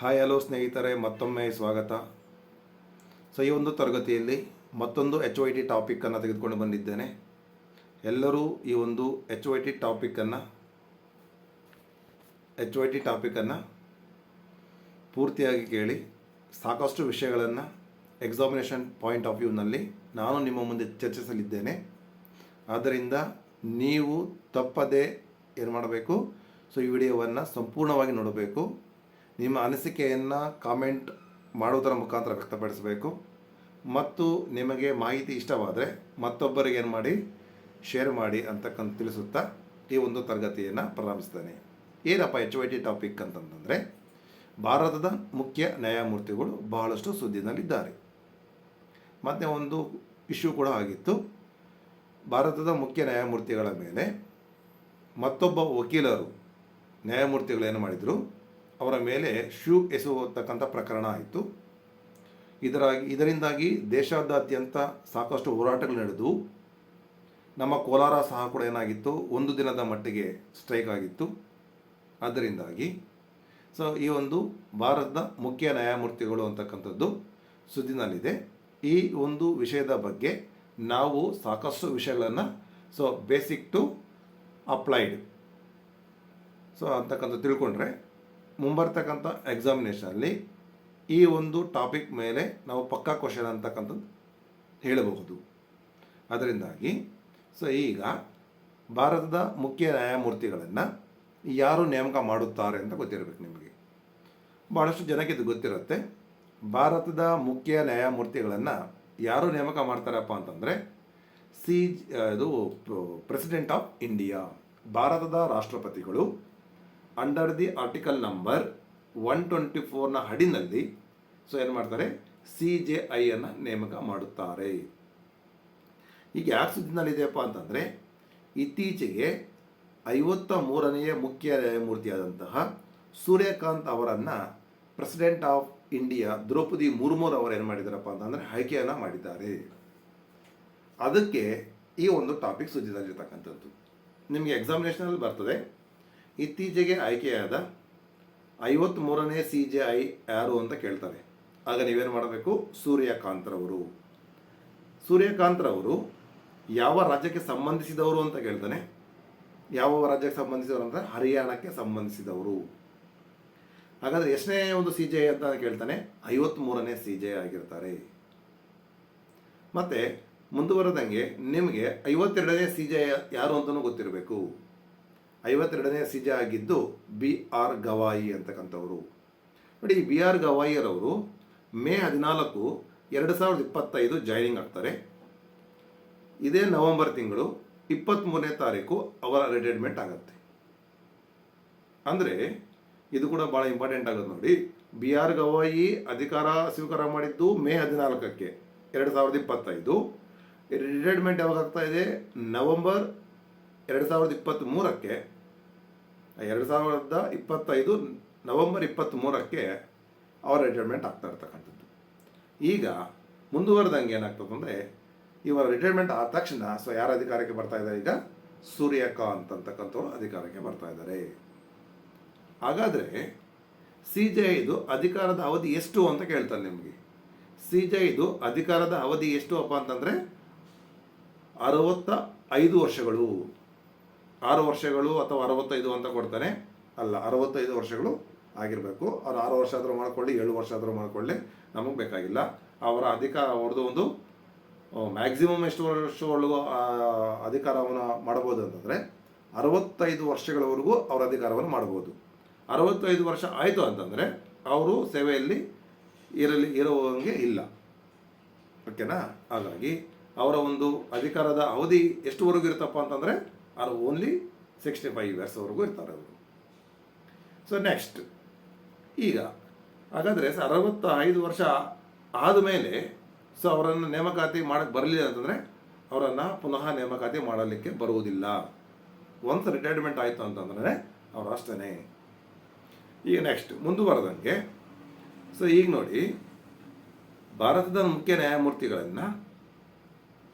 Hi hello ಸ್ನೇಹಿತರೆ, ಮತ್ತೊಮ್ಮೆ ಸ್ವಾಗತ. ಸೊ ಈ ಒಂದು ತರಗತಿಯಲ್ಲಿ ಮತ್ತೊಂದು ಎಚ್ ವೈ ಟಿ ಟಾಪಿಕ್ಕನ್ನು ತೆಗೆದುಕೊಂಡು ಬಂದಿದ್ದೇನೆ. ಎಲ್ಲರೂ ಈ ಒಂದು ಎಚ್ ವೈ ಟಿ ಟಾಪಿಕ್ಕನ್ನು ಎಚ್ ವೈ ಟಿ ಟಾಪಿಕ್ಕನ್ನು ಪೂರ್ತಿಯಾಗಿ ಕೇಳಿ ಸಾಕಷ್ಟು ವಿಷಯಗಳನ್ನು ಎಕ್ಸಾಮಿನೇಷನ್ ಪಾಯಿಂಟ್ ಆಫ್ ವ್ಯೂನಲ್ಲಿ ನಾನು ನಿಮ್ಮ ಮುಂದೆ ಚರ್ಚಿಸಲಿದ್ದೇನೆ. ಆದ್ದರಿಂದ ನೀವು ತಪ್ಪದೇ ಏನು ಮಾಡಬೇಕು? ಸೊ ಈ ವಿಡಿಯೋವನ್ನು ಸಂಪೂರ್ಣವಾಗಿ ನೋಡಬೇಕು. ನಿಮ್ಮ ಅನಿಸಿಕೆಯನ್ನು ಕಾಮೆಂಟ್ ಮಾಡುವುದರ ಮುಖಾಂತರ ವ್ಯಕ್ತಪಡಿಸಬೇಕು. ಮತ್ತು ನಿಮಗೆ ಮಾಹಿತಿ ಇಷ್ಟವಾದರೆ ಮತ್ತೊಬ್ಬರಿಗೆ ಏನು ಮಾಡಿ? ಶೇರ್ ಮಾಡಿ ಅಂತಕ್ಕಂಥ ತಿಳಿಸುತ್ತಾ ಈ ಒಂದು ತರಗತಿಯನ್ನು ಪ್ರಾರಂಭಿಸ್ತೇನೆ. ಏನಪ್ಪ ಎಚ್ ವೈ ಟಿ ಟಾಪಿಕ್ ಅಂತಂತಂದರೆ, ಭಾರತದ ಮುಖ್ಯ ನ್ಯಾಯಮೂರ್ತಿಗಳು ಬಹಳಷ್ಟು ಸುದ್ದಿನಲ್ಲಿದ್ದಾರೆ. ಮತ್ತು ಒಂದು ಇಶ್ಯೂ ಕೂಡ ಆಗಿತ್ತು. ಭಾರತದ ಮುಖ್ಯ ನ್ಯಾಯಮೂರ್ತಿಗಳ ಮೇಲೆ ಮತ್ತೊಬ್ಬ ವಕೀಲರು ನ್ಯಾಯಮೂರ್ತಿಗಳು ಏನು ಮಾಡಿದರು? ಅವರ ಮೇಲೆ ಶೂ ಎಸೆಯತಕ್ಕಂಥ ಪ್ರಕರಣ ಆಯಿತು. ಇದರಾಗಿ, ಇದರಿಂದಾಗಿ ದೇಶಾದ್ಯಂತ ಸಾಕಷ್ಟು ಹೋರಾಟಗಳು ನಡೆದು, ನಮ್ಮ ಕೋಲಾರ ಸಹ ಕೂಡ ಏನಾಗಿತ್ತು? ಒಂದು ದಿನದ ಮಟ್ಟಿಗೆ ಸ್ಟ್ರೈಕ್ ಆಗಿತ್ತು. ಅದರಿಂದಾಗಿ, ಸೊ, ಈ ಒಂದು ಭಾರತದ ಮುಖ್ಯ ನ್ಯಾಯಮೂರ್ತಿಗಳು ಅಂತಕ್ಕಂಥದ್ದು ಸುದ್ದಿನಲ್ಲಿದೆ. ಈ ಒಂದು ವಿಷಯದ ಬಗ್ಗೆ ನಾವು ಸಾಕಷ್ಟು ವಿಷಯಗಳನ್ನು, so basic to applied so ಅಂತಕ್ಕಂಥ ತಿಳ್ಕೊಂಡ್ರೆ ಮುಂಬರ್ತಕ್ಕಂಥ ಎಕ್ಸಾಮಿನೇಷನಲ್ಲಿ ಈ ಒಂದು ಟಾಪಿಕ್ ಮೇಲೆ ನಾವು ಪಕ್ಕಾ ಕ್ವಶನ್ ಅಂತಕ್ಕಂಥದ್ದು ಹೇಳಬಹುದು. ಅದರಿಂದಾಗಿ ಸೊ ಈಗ ಭಾರತದ ಮುಖ್ಯ ನ್ಯಾಯಮೂರ್ತಿಗಳನ್ನು ಯಾರು ನೇಮಕ ಮಾಡುತ್ತಾರೆ ಅಂತ ಗೊತ್ತಿರಬೇಕು ನಿಮಗೆ. ಭಾಳಷ್ಟು ಜನಕ್ಕೆ ಇದು ಗೊತ್ತಿರುತ್ತೆ. ಭಾರತದ ಮುಖ್ಯ ನ್ಯಾಯಮೂರ್ತಿಗಳನ್ನು ಯಾರು ನೇಮಕ ಮಾಡ್ತಾರಪ್ಪ ಅಂತಂದರೆ, ಸಿ, ಇದು ಪ್ರೆಸಿಡೆಂಟ್ ಆಫ್ ಇಂಡಿಯಾ ಭಾರತದ ರಾಷ್ಟ್ರಪತಿಗಳು under the article number one twenty ಫೋರ್ನ ಹಡಿನಲ್ಲಿ ಸೊ ಏನು ಮಾಡ್ತಾರೆ? ಸಿ ಜೆ ಐಯನ್ನು ನೇಮಕ ಮಾಡುತ್ತಾರೆ. ಈಗ ಯಾಕೆ ಸುದ್ದಿನಲ್ಲಿದೆಯಪ್ಪ ಅಂತಂದರೆ, ಇತ್ತೀಚೆಗೆ ಐವತ್ತ ಮೂರನೆಯ ಮುಖ್ಯ ನ್ಯಾಯಮೂರ್ತಿಯಾದಂತಹ ಸೂರ್ಯಕಾಂತ್ ಅವರನ್ನು president of India Draupadi Murmu ಅವರು ಏನು ಮಾಡಿದಾರಪ್ಪ ಅಂತಂದರೆ ಆಯ್ಕೆಯನ್ನು ಮಾಡಿದ್ದಾರೆ. ಅದಕ್ಕೆ ಈ ಒಂದು ಟಾಪಿಕ್ ಸುದ್ದಿನಲ್ಲಿರ್ತಕ್ಕಂಥದ್ದು ನಿಮಗೆ ಎಕ್ಸಾಮಿನೇಷನಲ್ಲಿ ಬರ್ತದೆ. ಇತ್ತೀಚೆಗೆ ಆಯ್ಕೆಯಾದ ಐವತ್ತ್ಮೂರನೇ ಸಿ ಜೆ ಐ ಯಾರು ಅಂತ ಕೇಳ್ತಾರೆ. ಆಗ ನೀವೇನು ಮಾಡಬೇಕು? ಸೂರ್ಯಕಾಂತ್ರವರು. ಸೂರ್ಯಕಾಂತ್ರವರು ಯಾವ ರಾಜ್ಯಕ್ಕೆ ಸಂಬಂಧಿಸಿದವರು ಅಂತ ಕೇಳ್ತಾನೆ. ಯಾವ ರಾಜ್ಯಕ್ಕೆ ಸಂಬಂಧಿಸಿದವರು ಅಂತ ಹರಿಯಾಣಕ್ಕೆ ಸಂಬಂಧಿಸಿದವರು. ಹಾಗಾದರೆ ಎಷ್ಟನೇ ಒಂದು ಸಿ ಜೆ ಅಂತ ಕೇಳ್ತಾನೆ ಐವತ್ತ್ಮೂರನೇ ಸಿ ಜೆ ಆಗಿರ್ತಾರೆ. ಮತ್ತು ಮುಂದುವರೆದಂಗೆ ನಿಮಗೆ ಐವತ್ತೆರಡನೇ ಸಿ ಜೆ ಯಾರು ಅಂತಲೂ ಗೊತ್ತಿರಬೇಕು. ಐವತ್ತೆರಡನೇ ಸಿಜ ಆಗಿದ್ದು ಬಿ ಆರ್ ಗವಾಯಿ ಅಂತಕ್ಕಂಥವರು. ನೋಡಿ ಬಿ ಆರ್ ಗವಾಯಿಯರವರು ಮೇ ಹದಿನಾಲ್ಕು ಎರಡು ಸಾವಿರದ ಇಪ್ಪತ್ತೈದು ಜಾಯ್ನಿಂಗ್ ಆಗ್ತಾರೆ. ಇದೇ ನವೆಂಬರ್ ತಿಂಗಳು ಇಪ್ಪತ್ತ್ಮೂರನೇ ತಾರೀಕು ಅವರ ರಿಟೈರ್ಮೆಂಟ್ ಆಗುತ್ತೆ. ಅಂದರೆ, ಇದು ಕೂಡ ಭಾಳ ಇಂಪಾರ್ಟೆಂಟ್ ಆಗುತ್ತೆ ನೋಡಿ. ಬಿ ಆರ್ ಗವಾಯಿ ಅಧಿಕಾರ ಸ್ವೀಕಾರ ಮಾಡಿದ್ದು ಮೇ ಹದಿನಾಲ್ಕಕ್ಕೆ, ಎರಡು ಸಾವಿರದ ಇಪ್ಪತ್ತೈದು. ರಿಟೈರ್ಮೆಂಟ್ ಯಾವಾಗ ಆಗ್ತಾ ಇದೆ? ನವೆಂಬರ್ ಎರಡು ಸಾವಿರದ ಇಪ್ಪತ್ತ್ಮೂರಕ್ಕೆ ಎರಡು ಸಾವಿರದ ಇಪ್ಪತ್ತೈದು ನವೆಂಬರ್ ಇಪ್ಪತ್ತ್ಮೂರಕ್ಕೆ ಅವರ ರಿಟೈರ್ಮೆಂಟ್ ಆಗ್ತಾ ಇರ್ತಕ್ಕಂಥದ್ದು. ಈಗ ಮುಂದುವರೆದಂಗೆ ಏನಾಗ್ತದೆ ಅಂದರೆ, ಇವರ ರಿಟೈರ್ಮೆಂಟ್ ಆದ ತಕ್ಷಣ ಸೊ ಯಾರು ಅಧಿಕಾರಕ್ಕೆ ಬರ್ತಾ ಇದ್ದಾರೆ ಈಗ? ಸೂರ್ಯಕಾಂತ್ ಅಂತಕ್ಕಂಥವ್ರು ಅಧಿಕಾರಕ್ಕೆ ಬರ್ತಾ ಇದ್ದಾರೆ. ಹಾಗಾದರೆ ಸಿ ಜೆ ಐದು ಅಧಿಕಾರದ ಅವಧಿ ಎಷ್ಟು ಅಂತ ಕೇಳ್ತಾರೆ ನಿಮಗೆ. ಸಿ ಜೆ ಐದು ಅಧಿಕಾರದ ಅವಧಿ ಎಷ್ಟು ಅಪ್ಪ ಅಂತಂದರೆ ಅರವತ್ತ ಐದು ವರ್ಷಗಳು. ಆರು ವರ್ಷಗಳು ಅಥವಾ ಅರವತ್ತೈದು ಅಂತ ಕೊಡ್ತಾನೆ. ಅಲ್ಲ, ಅರವತ್ತೈದು ವರ್ಷಗಳು ಆಗಿರಬೇಕು. ಅವ್ರು ಆರು ವರ್ಷ ಆದರೂ ಮಾಡ್ಕೊಳ್ಳಿ, ಏಳು ವರ್ಷ ಆದರೂ ಮಾಡ್ಕೊಳ್ಳಿ, ನಮಗೆ ಬೇಕಾಗಿಲ್ಲ. ಅವರ ಅಧಿಕಾರ ಅವ್ರದ್ದು ಒಂದು ಮ್ಯಾಕ್ಸಿಮಮ್ ಎಷ್ಟು ವರ್ಷಗಳು ಅಧಿಕಾರವನ್ನು ಮಾಡ್ಬೋದು ಅಂತಂದರೆ, ಅರವತ್ತೈದು ವರ್ಷಗಳವರೆಗೂ ಅವರ ಅಧಿಕಾರವನ್ನು ಮಾಡ್ಬೋದು. ಅರವತ್ತೈದು ವರ್ಷ ಆಯಿತು ಅಂತಂದರೆ, ಅವರು ಸೇವೆಯಲ್ಲಿ ಇರಲಿ, ಇರುವಂಗೆ ಇಲ್ಲ. ಓಕೆನಾ? ಹಾಗಾಗಿ, ಅವರ ಒಂದು ಅಧಿಕಾರದ ಅವಧಿ ಎಷ್ಟುವರೆಗೂ ಇರುತ್ತಪ್ಪ ಅಂತಂದರೆ ಅದು ಓನ್ಲಿ ಸಿಕ್ಸ್ಟಿ ಫೈವ್ ಇಯರ್ಸ್ವರೆಗೂ ಇರ್ತಾರೆ ಅವರು. ಸೊ ನೆಕ್ಸ್ಟ್ ಈಗ, ಹಾಗಾದರೆ ಸರ್ ಅರವತ್ತ ಐದು ವರ್ಷ ಆದಮೇಲೆ ಸೊ ಅವರನ್ನು ನೇಮಕಾತಿ ಮಾಡಕ್ಕೆ ಬರಲಿಲ್ಲ ಅಂತಂದರೆ, ಅವರನ್ನು ಪುನಃ ನೇಮಕಾತಿ ಮಾಡಲಿಕ್ಕೆ ಬರುವುದಿಲ್ಲ. ಒನ್ಸ್ ರಿಟೈರ್ಮೆಂಟ್ ಆಯಿತು ಅಂತಂದ್ರೆ, ಅವರು ಅಷ್ಟೇ ಈಗ ನೆಕ್ಸ್ಟ್ ಮುಂದುವರೆದಂಗೆ ಸೊ ಈಗ ನೋಡಿ, ಭಾರತದ ಮುಖ್ಯ ನ್ಯಾಯಮೂರ್ತಿಗಳನ್ನು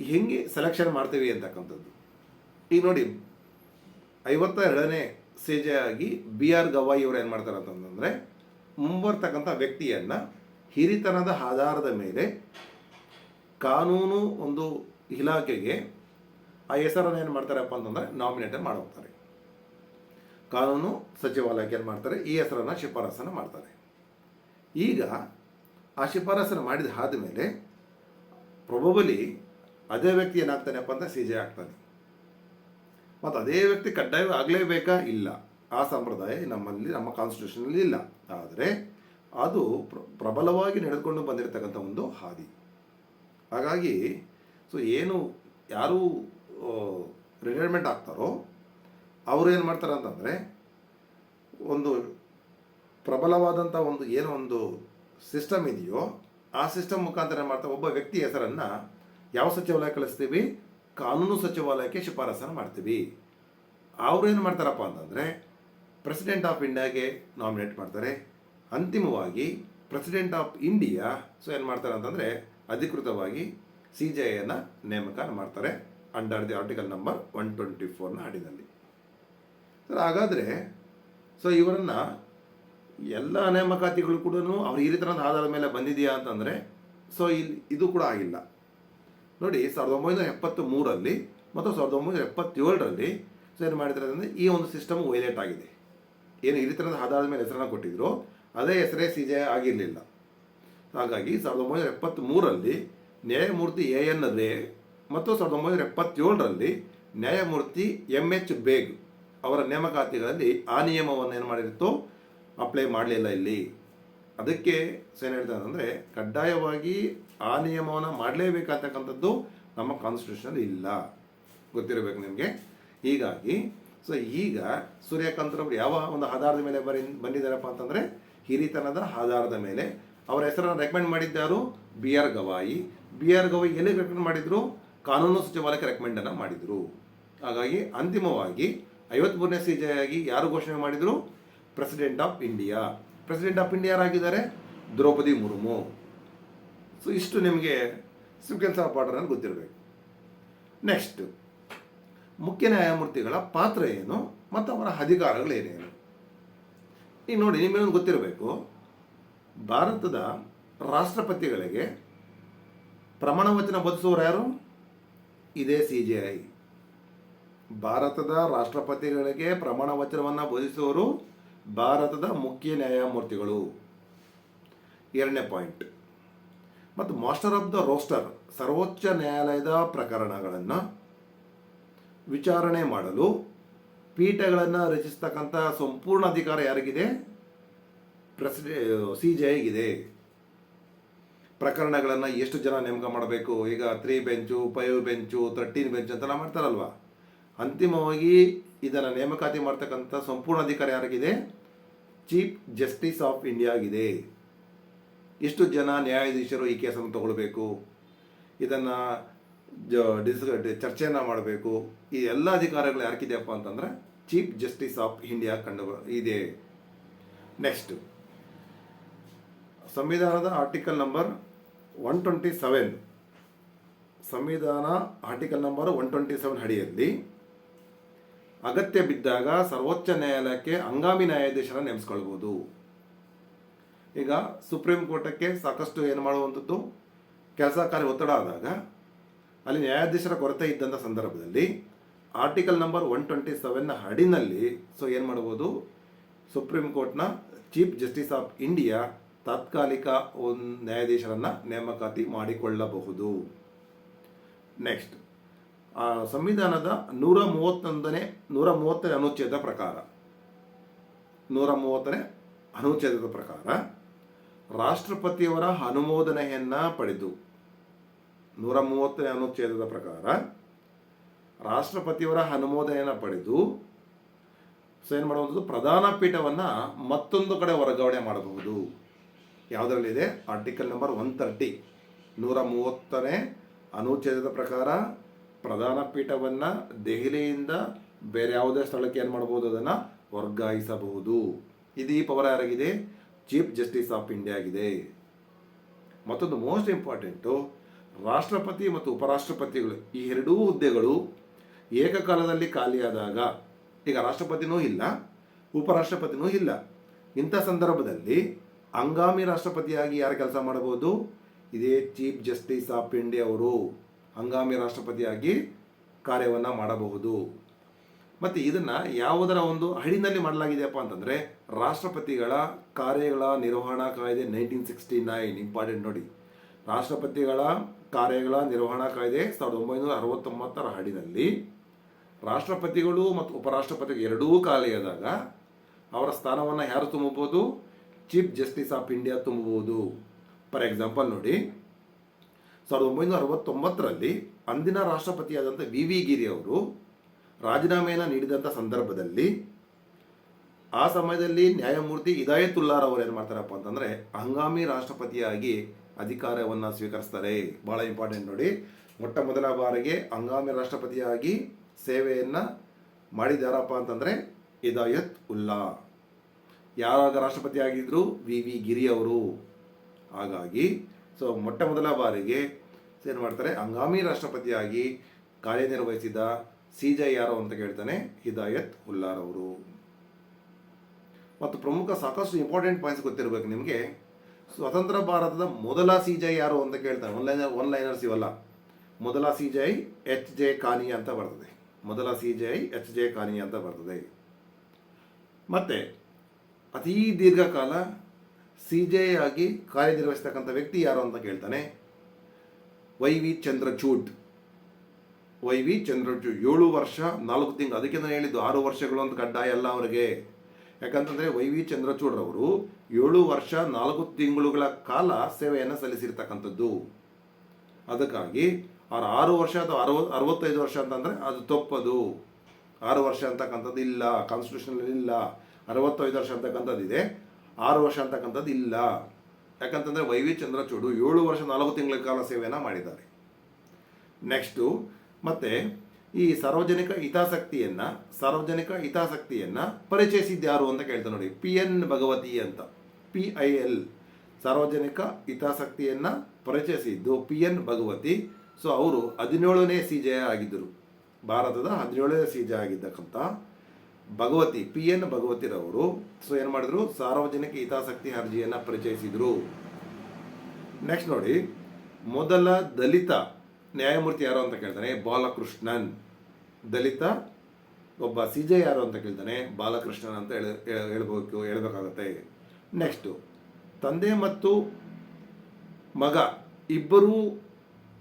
ಹೆಂಗೆ ಸೆಲೆಕ್ಷನ್ ಮಾಡ್ತೀವಿ ಅಂತಕ್ಕಂಥದ್ದು. ಈಗ ನೋಡಿ ಐವತ್ತ ಎರಡನೇ ಸೇಜೆಯಾಗಿ ಬಿ ಆರ್ ಗವಾಯಿ ಅವರು ಏನು ಮಾಡ್ತಾರೆ ಅಂತಂದರೆ, ಮುಂಬರ್ತಕ್ಕಂಥ ವ್ಯಕ್ತಿಯನ್ನು ಹಿರಿತನದ ಆಧಾರದ ಮೇಲೆ ಕಾನೂನು ಒಂದು ಇಲಾಖೆಗೆ ಆ ಹೆಸರನ್ನು ಏನು ಮಾಡ್ತಾರಪ್ಪ ಅಂತಂದರೆ ನಾಮಿನೇಟ್ ಮಾಡೋಗ್ತಾರೆ ಕಾನೂನು ಸಚಿವಾಲಯಕ್ಕೆ ಏನು ಮಾಡ್ತಾರೆ, ಈ ಹೆಸರನ್ನು ಶಿಫಾರಸನ್ನು ಮಾಡ್ತಾರೆ. ಈಗ ಆ ಶಿಫಾರಸನ್ನು ಮಾಡಿದ ಆದಮೇಲೆ ಪ್ರೊಬಬಲಿ ಅದೇ ವ್ಯಕ್ತಿ ಏನಾಗ್ತಾನೆಪ್ಪ ಅಂತ ಸಿ ಜೆ ಆಗ್ತಾನೆ. ಮತ್ತು ಅದೇ ವ್ಯಕ್ತಿ ಕಡ್ಡಾಯ ಆಗಲೇಬೇಕಾ? ಇಲ್ಲ. ಆ ಸಂಪ್ರದಾಯ ನಮ್ಮಲ್ಲಿ, ನಮ್ಮ ಕಾನ್ಸ್ಟಿಟ್ಯೂಷನಲ್ಲಿ ಇಲ್ಲ. ಆದರೆ ಅದು ಪ್ರ- ಪ್ರಬಲವಾಗಿ ನಡೆದುಕೊಂಡು ಬಂದಿರತಕ್ಕಂಥ ಒಂದು ಹಾದಿ. ಹಾಗಾಗಿ ಸೊ ಏನು ಯಾರು ರಿಟೈರ್ಮೆಂಟ್ ಆಗ್ತಾರೋ, ಅವರು ಏನು ಮಾಡ್ತಾರೆ ಅಂತಂದರೆ, ಒಂದು ಪ್ರಬಲವಾದಂಥ ಒಂದು ಏನೋ ಒಂದು ಸಿಸ್ಟಮ್ ಇದೆಯೋ, ಆ ಸಿಸ್ಟಮ್ ಮುಖಾಂತರ ಮಾಡ್ತಾ ಒಬ್ಬ ವ್ಯಕ್ತಿ ಹೆಸರನ್ನು ಯಾವ ಸಚಿವಾಲಯ ಕಳಿಸ್ತೀವಿ? ಕಾನೂನು ಸಚಿವಾಲಯಕ್ಕೆ ಶಿಫಾರಸನ್ನು ಮಾಡ್ತೀವಿ. ಅವರು ಏನು ಮಾಡ್ತಾರಪ್ಪ ಅಂತಂದರೆ ಪ್ರೆಸಿಡೆಂಟ್ ಆಫ್ ಇಂಡಿಯಾಗೆ ನಾಮಿನೇಟ್ ಮಾಡ್ತಾರೆ. ಅಂತಿಮವಾಗಿ ಪ್ರೆಸಿಡೆಂಟ್ ಆಫ್ ಇಂಡಿಯಾ ಸೊ ಏನು ಮಾಡ್ತಾರೆ ಅಂತಂದರೆ ಅಧಿಕೃತವಾಗಿ ಸಿ ಜೆ ಐಯನ್ನು ನೇಮಕ ಮಾಡ್ತಾರೆ under the article number one twenty ಫೋರ್ನ ಅಡಿನಲ್ಲಿ ಸರ್, ಹಾಗಾದರೆ ಸೊ ಇವರನ್ನು ಎಲ್ಲ ನೇಮಕಾತಿಗಳು ಕೂಡ ಅವ್ರು ಈ ರೀತಿಯಾದ ಆಧಾರದ ಮೇಲೆ ಬಂದಿದೆಯಾ ಅಂತಂದರೆ ಸೊ ಇಲ್ಲಿ ಇದು ಕೂಡ ಆಗಿಲ್ಲ. ನೋಡಿ, ಸಾವಿರದ ಒಂಬೈನೂರ ಎಪ್ಪತ್ತು ಮೂರಲ್ಲಿ ಮತ್ತು ಸಾವಿರದ ಒಂಬೈನೂರ ಎಪ್ಪತ್ತೇಳರಲ್ಲಿ ಸೊ ಏನು ಮಾಡಿದ್ದಾರೆ ಅಂದರೆ ಈ ಒಂದು ಸಿಸ್ಟಮ್ ವೈಲೇಟ್ ಆಗಿದೆ. ಏನು ಹಿರಿತನದ ಆಧಾರದ ಮೇಲೆ ಹೆಸರನ್ನು ಕೊಟ್ಟಿದ್ರು, ಅದೇ ಹೆಸರೇ ಸಿ ಜೆ ಆಗಿರಲಿಲ್ಲ. ಹಾಗಾಗಿ ಸಾವಿರದ ಒಂಬೈನೂರ ಎಪ್ಪತ್ತ್ಮೂರಲ್ಲಿ ನ್ಯಾಯಮೂರ್ತಿ ಎ ಎನ್ ರೇ ಮತ್ತು ಸಾವಿರದ ಒಂಬೈನೂರ ಎಪ್ಪತ್ತೇಳರಲ್ಲಿ ನ್ಯಾಯಮೂರ್ತಿ ಎಂ ಎಚ್ ಬೇಗ್ ಅವರ ನೇಮಕಾತಿಗಳಲ್ಲಿ ಆ ನಿಯಮವನ್ನು ಏನು ಮಾಡಿರುತ್ತೋ ಅಪ್ಲೈ ಮಾಡಲಿಲ್ಲ ಇಲ್ಲಿ. ಅದಕ್ಕೆ ಏನು ಹೇಳ್ತಾರೆ ಅಂದರೆ ಕಡ್ಡಾಯವಾಗಿ ಆ ನಿಯಮವನ್ನು ಮಾಡಲೇಬೇಕಂತಕ್ಕಂಥದ್ದು ನಮ್ಮ ಕಾನ್ಸ್ಟಿಟ್ಯೂಷನಲ್ಲಿ ಇಲ್ಲ. ಗೊತ್ತಿರಬೇಕು ನಿಮಗೆ? ಹೀಗಾಗಿ ಸೊ ಈಗ ಸೂರ್ಯಕಾಂತರವರು ಯಾವ ಒಂದು ಆಧಾರದ ಮೇಲೆ ಬರಿ ಬಂದಿದ್ದಾರಪ್ಪ ಅಂತಂದರೆ, ಹಿರಿತನದ ಆಧಾರದ ಮೇಲೆ. ಅವರ ಹೆಸರನ್ನು recommend ಮಾಡಿದ್ದಾರು B R Gavai. B R Gavai ಎಲ್ಲಿಗೆ ರೆಕಮೆಂಡ್ ಮಾಡಿದ್ರು? ಕಾನೂನು ಸಚಿವಾಲಯಕ್ಕೆ ರೆಕಮೆಂಡನ್ನು ಮಾಡಿದರು. ಹಾಗಾಗಿ ಅಂತಿಮವಾಗಿ ಐವತ್ಮೂರನೇ ಸಿ ಆಗಿ ಯಾರು ಘೋಷಣೆ ಮಾಡಿದರು? President of India president of ಇಂಡಿಯಾರಾಗಿದ್ದಾರೆ Draupadi Murmu. So ಇಷ್ಟು ನಿಮಗೆ ಸಿಂಕೆನ್ಸ್ ಆಫ್ ಅಂತ ಗೊತ್ತಿರಬೇಕು. ನೆಕ್ಸ್ಟ್ ಮುಖ್ಯ ನ್ಯಾಯಮೂರ್ತಿಗಳ ಪಾತ್ರ ಏನು ಮತ್ತು ಅವರ ಅಧಿಕಾರಗಳು ಏನೇನು? ಈಗ ನೋಡಿ ನಿಮಗೊಂದು ಗೊತ್ತಿರಬೇಕು. ಭಾರತದ ರಾಷ್ಟ್ರಪತಿಗಳಿಗೆ ಪ್ರಮಾಣ ವಚನ ಬೋಧಿಸುವವರು ಯಾರು? ಇದೇ ಸಿ ಜಿ ಐ ಭಾರತದ ರಾಷ್ಟ್ರಪತಿಗಳಿಗೆ ಪ್ರಮಾಣ ವಚನವನ್ನು ಬೋಧಿಸುವವರು ಭಾರತದ ಮುಖ್ಯ ನ್ಯಾಯಮೂರ್ತಿಗಳು. ಎರಡನೇ ಪಾಯಿಂಟ್ ಮತ್ತು ಮಾಸ್ಟರ್ ಆಫ್ ದ ರೋಸ್ಟರ್ ಸರ್ವೋಚ್ಚ ನ್ಯಾಯಾಲಯದ ಪ್ರಕರಣಗಳನ್ನು ವಿಚಾರಣೆ ಮಾಡಲು ಪೀಠಗಳನ್ನು ರಚಿಸ್ತಕ್ಕಂಥ ಸಂಪೂರ್ಣ ಅಧಿಕಾರ ಯಾರಿಗಿದೆ? ಪ್ರೆಸಿಡೆ ಸಿ ಜೆ ಐಗಿದೆ ಪ್ರಕರಣಗಳನ್ನು ಎಷ್ಟು ಜನ ನೇಮಕ ಮಾಡಬೇಕು? ಈಗ three bench, five bench thirteen bench ಅಂತೆಲ್ಲ ಮಾಡ್ತಾರಲ್ವ? ಅಂತಿಮವಾಗಿ ಇದನ್ನು ನೇಮಕಾತಿ ಮಾಡ್ತಕ್ಕಂಥ ಸಂಪೂರ್ಣ ಅಧಿಕಾರ ಯಾರಿಗಿದೆ? ಚೀಫ್ ಜಸ್ಟಿಸ್ ಆಫ್ ಇಂಡಿಯಾಗಿದೆ ಎಷ್ಟು ಜನ ನ್ಯಾಯಾಧೀಶರು ಈ ಕೇಸನ್ನು ತಗೊಳ್ಬೇಕು. ಇದನ್ನು ಡಿಸ್ ಚರ್ಚೆಯನ್ನು ಮಾಡಬೇಕು. ಈ ಎಲ್ಲ ಅಧಿಕಾರಗಳು ಯಾರಿಗಿದೆಯಪ್ಪ ಅಂತಂದರೆ ಚೀಫ್ ಜಸ್ಟಿಸ್ ಆಫ್ ಇಂಡಿಯಾ ಕಂಡು ಇದೆ. ನೆಕ್ಸ್ಟ್, ಸಂವಿಧಾನದ article number one twenty seven. ಸಂವಿಧಾನ article number one twenty seven ಅಡಿಯಲ್ಲಿ ಅಗತ್ಯ ಬಿದ್ದಾಗ ಸರ್ವೋಚ್ಚ ನ್ಯಾಯಾಲಯಕ್ಕೆ ಹಂಗಾಮಿ ನ್ಯಾಯಾಧೀಶರ ನೇಮಿಸ್ಕೊಳ್ಬೋದು. ಈಗ ಸುಪ್ರೀಂ ಕೋರ್ಟಕ್ಕೆ ಸಾಕಷ್ಟು ಏನು ಮಾಡುವಂಥದ್ದು? ಕೆಲಸ ಕಾರ್ಯ ಒತ್ತಡ ಆದಾಗ ಅಲ್ಲಿ ನ್ಯಾಯಾಧೀಶರ ಕೊರತೆ ಇದ್ದಂಥ ಸಂದರ್ಭದಲ್ಲಿ ಆರ್ಟಿಕಲ್ ನಂಬರ್ ಒನ್ ಟ್ವೆಂಟಿ ಸೆವೆನ್ನ ಹಡಿನಲ್ಲಿ ಸೊ ಏನು ಮಾಡ್ಬೋದು? ಸುಪ್ರೀಂ ಕೋರ್ಟ್ನ ಚೀಫ್ ಜಸ್ಟಿಸ್ ಆಫ್ ಇಂಡಿಯಾ ತಾತ್ಕಾಲಿಕ ಒಂದು ನ್ಯಾಯಾಧೀಶರನ್ನು ನೇಮಕಾತಿ ಮಾಡಿಕೊಳ್ಳಬಹುದು. ನೆಕ್ಸ್ಟ್ ಸಂವಿಧಾನದ ನೂರ ಮೂವತ್ತೊಂದನೇ ನೂರ ಮೂವತ್ತನೇ ಅನುಚ್ಛೇದ ಪ್ರಕಾರ. ನೂರ ಮೂವತ್ತನೇ ಅನುಚ್ಛೇದದ ಪ್ರಕಾರ ರಾಷ್ಟ್ರಪತಿಯವರ ಅನುಮೋದನೆಯನ್ನು ಪಡೆದು. ನೂರ ಮೂವತ್ತನೇ ಅನುಚ್ಛೇದದ ಪ್ರಕಾರ ರಾಷ್ಟ್ರಪತಿಯವರ ಅನುಮೋದನೆಯನ್ನು ಪಡೆದು ಸೊ ಏನು ಮಾಡುವಂಥದ್ದು ಪ್ರಧಾನ ಪೀಠವನ್ನು ಮತ್ತೊಂದು ಕಡೆ ವರ್ಗಾವಣೆ ಮಾಡಬಹುದು. ಯಾವುದರಲ್ಲಿದೆ ಆರ್ಟಿಕಲ್ ನಂಬರ್ ಒನ್ ತರ್ಟಿ ನೂರ ಮೂವತ್ತನೇ ಅನುಚ್ಛೇದದ ಪ್ರಕಾರ ಪ್ರಧಾನ ಪೀಠವನ್ನು ದೆಹಲಿಯಿಂದ ಬೇರೆ ಯಾವುದೇ ಸ್ಥಳಕ್ಕೆ ಏನು ಮಾಡ್ಬೋದು ಅದನ್ನು ವರ್ಗಾಯಿಸಬಹುದು. ಇದು ಈ ಪವರ್ ಯಾರಾಗಿದೆ? ಚೀಫ್ ಜಸ್ಟಿಸ್ ಆಫ್ ಇಂಡಿಯಾ ಆಗಿದೆ. ಮತ್ತೊಂದು ಮೋಸ್ಟ್ ಇಂಪಾರ್ಟೆಂಟು, ರಾಷ್ಟ್ರಪತಿ ಮತ್ತು ಉಪರಾಷ್ಟ್ರಪತಿಗಳು ಈ ಎರಡೂ ಹುದ್ದೆಗಳು ಏಕಕಾಲದಲ್ಲಿ ಖಾಲಿಯಾದಾಗ, ಈಗ ರಾಷ್ಟ್ರಪತಿನೂ ಇಲ್ಲ, ಉಪರಾಷ್ಟ್ರಪತಿನೂ ಇಲ್ಲ. ಇಂಥ ಸಂದರ್ಭದಲ್ಲಿ ಹಂಗಾಮಿ ರಾಷ್ಟ್ರಪತಿಯಾಗಿ ಯಾರು ಕೆಲಸ ಮಾಡಬಹುದು? ಇದೇ ಚೀಫ್ ಜಸ್ಟಿಸ್ ಆಫ್ ಇಂಡಿಯಾ ಅವರು ಹಂಗಾಮಿ ರಾಷ್ಟ್ರಪತಿಯಾಗಿ ಕಾರ್ಯವನ್ನು ಮಾಡಬಹುದು. ಮತ್ತು ಇದನ್ನು ಯಾವುದರ ಒಂದು ಹಳ್ಳಿನಲ್ಲಿ ಮಾಡಲಾಗಿದೆಯಪ್ಪ ಅಂತಂದರೆ ರಾಷ್ಟ್ರಪತಿಗಳ ಕಾರ್ಯಗಳ ನಿರ್ವಹಣಾ ಕಾಯ್ದೆ ನೈನ್ಟೀನ್ ಸಿಕ್ಸ್ಟಿ ನೈನ್ ಇಂಪಾರ್ಟೆಂಟ್ ನೋಡಿ. ರಾಷ್ಟ್ರಪತಿಗಳ ಕಾರ್ಯಗಳ ನಿರ್ವಹಣಾ ಕಾಯ್ದೆ ಸಾವಿರದ ಒಂಬೈನೂರ ಅರವತ್ತೊಂಬತ್ತರ ಹಾಡಿನಲ್ಲಿ ರಾಷ್ಟ್ರಪತಿಗಳು ಮತ್ತು ಉಪರಾಷ್ಟ್ರಪತಿಗಳು ಎರಡೂ ಖಾಲಿಯಾದಾಗ ಅವರ ಸ್ಥಾನವನ್ನು ಯಾರು ತುಂಬಬಹುದು? ಚೀಫ್ ಜಸ್ಟಿಸ್ ಆಫ್ ಇಂಡಿಯಾ ತುಂಬಬಹುದು. ಫಾರ್ ಎಕ್ಸಾಂಪಲ್ ನೋಡಿ, ಸಾವಿರದ ಒಂಬೈನೂರ ಅರವತ್ತೊಂಬತ್ತರಲ್ಲಿ ಅಂದಿನ ರಾಷ್ಟ್ರಪತಿಯಾದಂಥ ವಿ ವಿ ಗಿರಿ ಅವರು ರಾಜೀನಾಮೆಯನ್ನು ನೀಡಿದಂಥ ಸಂದರ್ಭದಲ್ಲಿ ಆ ಸಮಯದಲ್ಲಿ ನ್ಯಾಯಮೂರ್ತಿ ಇದಾಯತುಲ್ಲಾರ್ ಅವರು ಏನು ಮಾಡ್ತಾರಪ್ಪ ಅಂತಂದರೆ, ಹಂಗಾಮಿ ರಾಷ್ಟ್ರಪತಿಯಾಗಿ ಅಧಿಕಾರವನ್ನು ಸ್ವೀಕರಿಸ್ತಾರೆ. ಭಾಳ ಇಂಪಾರ್ಟೆಂಟ್ ನೋಡಿ. ಮೊಟ್ಟ ಮೊದಲ ಬಾರಿಗೆ ಹಂಗಾಮಿ ರಾಷ್ಟ್ರಪತಿಯಾಗಿ ಸೇವೆಯನ್ನು ಮಾಡಿದಾರಪ್ಪ ಅಂತಂದರೆ ಇದಾಯತ್ ಉಲ್ಲಾ ಯಾವಾಗ ರಾಷ್ಟ್ರಪತಿ ಆಗಿದ್ರು ವಿ. ವಿ. ಗಿರಿ ಅವರು. ಹಾಗಾಗಿ ಸೊ ಮೊಟ್ಟ ಮೊದಲ ಬಾರಿಗೆ ಏನು ಮಾಡ್ತಾರೆ, ಹಂಗಾಮಿ ರಾಷ್ಟ್ರಪತಿಯಾಗಿ ಕಾರ್ಯನಿರ್ವಹಿಸಿದ ಜೆ ಯಾರು ಅಂತ ಕೇಳ್ತಾನೆ ಹಿದಾಯತ್ ಉಲ್ಲಾರ್ ಅವರು. ಮತ್ತು ಪ್ರಮುಖ ಸಾಕಷ್ಟು ಇಂಪಾರ್ಟೆಂಟ್ ಪಾಯಿಂಟ್ಸ್ ಗೊತ್ತಿರಬೇಕು ನಿಮಗೆ. ಸ್ವತಂತ್ರ ಭಾರತದ ಮೊದಲ ಸಿ ಜೆ ಯಾರು ಅಂತ ಕೇಳ್ತಾನೆ ಒನ್ ಲೈನರ್ ಒನ್ ಲೈನರ್ಸ್ ಇವಲ್ಲ. ಮೊದಲ C J H J Kania ಅಂತ ಬರ್ತದೆ. ಮೊದಲ C J H J Kania ಅಂತ ಬರ್ತದೆ. ಮತ್ತು ಅತೀ ದೀರ್ಘಕಾಲ ಸಿ ಜೆ ಆಗಿ ಕಾರ್ಯನಿರ್ವಹಿಸ್ತಕ್ಕಂಥ ವ್ಯಕ್ತಿ ಯಾರು ಅಂತ ಕೇಳ್ತಾನೆ? Y V Chandrachud. Y V ಚಂದ್ರಜ್ಜು ಏಳು ವರ್ಷ, ನಾಲ್ಕು ತಿಂಗಳು ಅದಕ್ಕೆ ನಾನು ಹೇಳಿದ್ದು ಆರು ವರ್ಷಗಳು ಅಂತ ಕಡ್ಡಾಯ ಅಲ್ಲ ಅವರಿಗೆ. ಯಾಕಂತಂದರೆ ವೈ ವಿ ಚಂದ್ರಚೂಡ್ರವರು ಏಳು ವರ್ಷ, ನಾಲ್ಕು ತಿಂಗಳುಗಳ ಕಾಲ ಸೇವೆಯನ್ನು ಸಲ್ಲಿಸಿರ್ತಕ್ಕಂಥದ್ದು. ಅದಕ್ಕಾಗಿ ಅವ್ರು ಆರು ವರ್ಷ ಅಥವಾ ಅರವ, ಅರವತ್ತೈದು ವರ್ಷ ಅಂತಂದರೆ ಅದು ತಪ್ಪದು. ಆರು ವರ್ಷ ಅಂತಕ್ಕಂಥದ್ದು ಇಲ್ಲ ಕಾನ್ಸ್ಟಿಟ್ಯೂಷನಲ್ಲಿ ಇಲ್ಲ. ಅರವತ್ತೈದು ವರ್ಷ ಅಂತಕ್ಕಂಥದ್ದು ಇದೆ, ಆರು ವರ್ಷ ಅಂತಕ್ಕಂಥದ್ದು ಇಲ್ಲ. ಯಾಕಂತಂದರೆ ವೈ ವಿ ಚಂದ್ರಚೂಡು ಏಳು ವರ್ಷ, ನಾಲ್ಕು ತಿಂಗಳ ಕಾಲ ಸೇವೆಯನ್ನು ಮಾಡಿದ್ದಾರೆ. ನೆಕ್ಸ್ಟು ಮತ್ತು ಈ ಸಾರ್ವಜನಿಕ ಹಿತಾಸಕ್ತಿಯನ್ನು ಸಾರ್ವಜನಿಕ ಹಿತಾಸಕ್ತಿಯನ್ನು ಪರಿಚಯಿಸಿದ್ಯಾರು ಅಂತ ಕೇಳ್ತಾರೆ ನೋಡಿ. ಪಿ ಎನ್ ಭಗವತಿ ಅಂತ. P I L. ಸಾರ್ವಜನಿಕ ಹಿತಾಸಕ್ತಿಯನ್ನು ಪರಿಚಯಿಸಿದ್ದು ಪಿ ಎನ್ ಭಗವತಿ. ಸೊ ಅವರು ಹದಿನೇಳನೇ ಸಿ ಜೆ ಆಗಿದ್ದರು. ಭಾರತದ ಹದಿನೇಳನೇ ಸಿ ಜೆ ಆಗಿದ್ದಕ್ಕಂಥ ಭಗವತಿ, ಪಿ ಎನ್ ಭಗವತಿರವರು. ಸೊ ಏನು ಮಾಡಿದ್ರು? ಸಾರ್ವಜನಿಕ ಹಿತಾಸಕ್ತಿ ಅರ್ಜಿಯನ್ನು ಪರಿಚಯಿಸಿದರು. ನೆಕ್ಸ್ಟ್ ನೋಡಿ, ಮೊದಲ ದಲಿತ ನ್ಯಾಯಮೂರ್ತಿ ಯಾರು ಅಂತ ಕೇಳ್ತಾನೆ, ಬಾಲಕೃಷ್ಣನ್. ದಲಿತ, ಒಬ್ಬ ಸಿ ಜೆ ಯಾರು ಅಂತ ಕೇಳ್ತಾನೆ, ಬಾಲಕೃಷ್ಣನ್ ಅಂತ ಹೇಳ ಹೇಳಬೇಕಾಗುತ್ತೆ ಹೇಳ್ಬೇಕು, ಹೇಳ್ಬೇಕಾಗತ್ತೆ. ನೆಕ್ಸ್ಟು ತಂದೆ ಮತ್ತು ಮಗ ಇಬ್ಬರೂ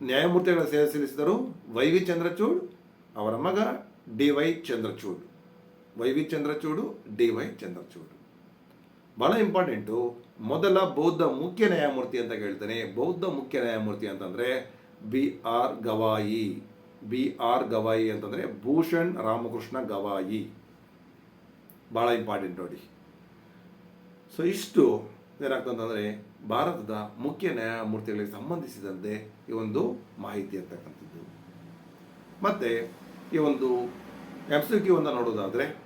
ನ್ಯಾಯಮೂರ್ತಿಗಳ ಸೇವೆ ಸಲ್ಲಿಸಿದರು. ವೈ ವಿ ಚಂದ್ರಚೂಡ್ ಅವರ ಮಗ D Y Chandrachud. Y V Chandrachud, D Y Chandrachud. ಭಾಳ ಇಂಪಾರ್ಟೆಂಟು ಮೊದಲ ಬೌದ್ಧ ಮುಖ್ಯ ನ್ಯಾಯಮೂರ್ತಿ ಅಂತ ಕೇಳ್ತಾನೆ. ಬೌದ್ಧ ಮುಖ್ಯ ನ್ಯಾಯಮೂರ್ತಿ ಅಂತಂದರೆ B R Gavai. B R Gavai ಅಂತಂದರೆ ಭೂಷಣ್ ರಾಮಕೃಷ್ಣ ಗವಾಯಿ. ಭಾಳ ಇಂಪಾರ್ಟೆಂಟ್ ನೋಡಿ. ಸೊ ಇಷ್ಟು ಏನಾಗ್ತಂತಂದರೆ ಭಾರತದ ಮುಖ್ಯ ನ್ಯಾಯಮೂರ್ತಿಗಳಿಗೆ ಸಂಬಂಧಿಸಿದಂತೆ ಈ ಒಂದು ಮಾಹಿತಿ ಅಂತಕ್ಕಂಥದ್ದು. ಮತ್ತು ಈ ಒಂದು ಎಂ ಸಿ ನೋಡೋದಾದರೆ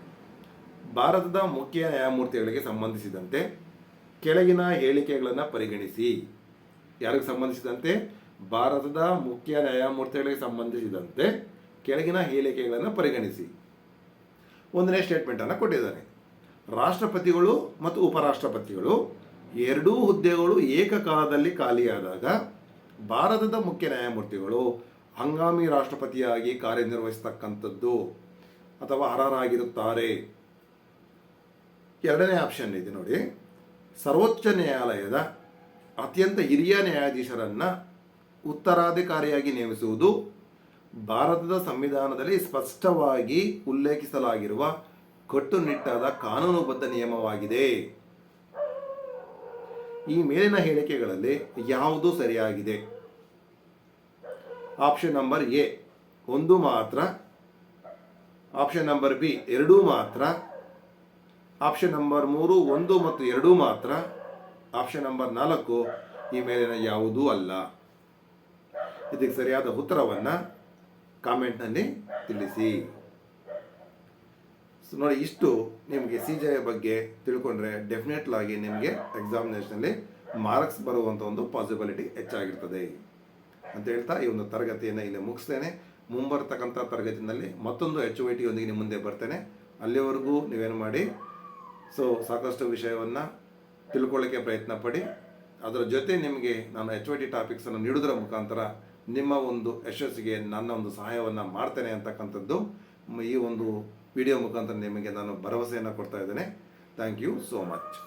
ಭಾರತದ ಮುಖ್ಯ ನ್ಯಾಯಮೂರ್ತಿಗಳಿಗೆ ಸಂಬಂಧಿಸಿದಂತೆ ಕೆಳಗಿನ ಹೇಳಿಕೆಗಳನ್ನು ಪರಿಗಣಿಸಿ. ಯಾರಿಗೆ ಸಂಬಂಧಿಸಿದಂತೆ? ಭಾರತದ ಮುಖ್ಯ ನ್ಯಾಯಮೂರ್ತಿಗಳಿಗೆ ಸಂಬಂಧಿಸಿದಂತೆ ಕೆಳಗಿನ ಹೇಳಿಕೆಗಳನ್ನು ಪರಿಗಣಿಸಿ. ಒಂದನೇ ಸ್ಟೇಟ್ಮೆಂಟನ್ನು ಕೊಟ್ಟಿದ್ದಾನೆ. ರಾಷ್ಟ್ರಪತಿಗಳು ಮತ್ತು ಉಪರಾಷ್ಟ್ರಪತಿಗಳು ಎರಡೂ ಹುದ್ದೆಗಳು ಏಕಕಾಲದಲ್ಲಿ ಖಾಲಿಯಾದಾಗ ಭಾರತದ ಮುಖ್ಯ ನ್ಯಾಯಮೂರ್ತಿಗಳು ಹಂಗಾಮಿ ರಾಷ್ಟ್ರಪತಿಯಾಗಿ ಕಾರ್ಯನಿರ್ವಹಿಸ್ತಕ್ಕಂಥದ್ದು ಅಥವಾ ಅರ್ಹರಾಗಿರುತ್ತಾರೆ. ಎರಡನೇ ಆಪ್ಷನ್ ಇದೆ ನೋಡಿ. ಸರ್ವೋಚ್ಚ ನ್ಯಾಯಾಲಯದ ಅತ್ಯಂತ ಹಿರಿಯ ನ್ಯಾಯಾಧೀಶರನ್ನು ಉತ್ತರಾಧಿಕಾರಿಯಾಗಿ ನೇಮಿಸುವುದು ಭಾರತದ ಸಂವಿಧಾನದಲ್ಲಿ ಸ್ಪಷ್ಟವಾಗಿ ಉಲ್ಲೇಖಿಸಲಾಗಿರುವ ಕಟ್ಟುನಿಟ್ಟಾದ ಕಾನೂನುಬದ್ಧ ನಿಯಮವಾಗಿದೆ. ಈ ಮೇಲಿನ ಹೇಳಿಕೆಗಳಲ್ಲಿ ಯಾವುದು ಸರಿಯಾಗಿದೆ. ಆಪ್ಷನ್ ನಂಬರ್ ಎ, ಒಂದು ಮಾತ್ರ. ಆಪ್ಷನ್ ನಂಬರ್ ಬಿ, ಎರಡೂ ಮಾತ್ರ. ಆಪ್ಷನ್ ನಂಬರ್ ಮೂರು, ಒಂದು ಮತ್ತು ಎರಡೂ ಮಾತ್ರ. ಆಪ್ಷನ್ ನಂಬರ್ ನಾಲ್ಕು ಈ ಮೇಲಿನ ಯಾವುದೂ ಅಲ್ಲ. ಇದಕ್ಕೆ ಸರಿಯಾದ ಉತ್ತರವನ್ನು ಕಾಮೆಂಟ್ನಲ್ಲಿ ತಿಳಿಸಿ. ಸೊ ನೋಡಿ, ಇಷ್ಟು ನಿಮಗೆ ಸಿ ಜೆ ಬಗ್ಗೆ ತಿಳ್ಕೊಂಡ್ರೆ ಡೆಫಿನೆಟ್ಲಾಗಿ ನಿಮಗೆ ಎಕ್ಸಾಮಿನೇಷನಲ್ಲಿ ಮಾರ್ಕ್ಸ್ ಬರುವಂಥ ಒಂದು ಪಾಸಿಬಿಲಿಟಿ ಹೆಚ್ಚಾಗಿರ್ತದೆ ಅಂತ ಹೇಳ್ತಾ ಈ ಒಂದು ತರಗತಿಯನ್ನು ಇಲ್ಲಿ ಮುಗಿಸ್ತೇನೆ. ಮುಂಬರ್ತಕ್ಕಂಥ ತರಗತಿನಲ್ಲಿ ಮತ್ತೊಂದು ಎಚ್ ವೈ ಟಿಯೊಂದಿಗೆ ನಿಮ್ಮ ಮುಂದೆ ಬರ್ತೇನೆ. ಅಲ್ಲಿವರೆಗೂ ನೀವೇನು ಮಾಡಿ, ಸೊ ಸಾಕಷ್ಟು ವಿಷಯವನ್ನು ತಿಳ್ಕೊಳ್ಳೋಕ್ಕೆ ಪ್ರಯತ್ನ ಪಡಿ. ಅದರ ಜೊತೆ ನಿಮಗೆ ನಾನು ಎಚ್ ಒ ಟಿ ಟಾಪಿಕ್ಸನ್ನು ನೀಡುವುದರ ಮುಖಾಂತರ ನಿಮ್ಮ ಒಂದು ಯಶಸ್ಸಿಗೆ ನನ್ನ ಒಂದು ಸಹಾಯವನ್ನು ಮಾಡ್ತೇನೆ ಅಂತಕ್ಕಂಥದ್ದು ಈ ಒಂದು ವಿಡಿಯೋ ಮುಖಾಂತರ ನಿಮಗೆ ನಾನು ಭರವಸೆಯನ್ನು ಕೊಡ್ತಾ ಇದ್ದೇನೆ. Thank you so much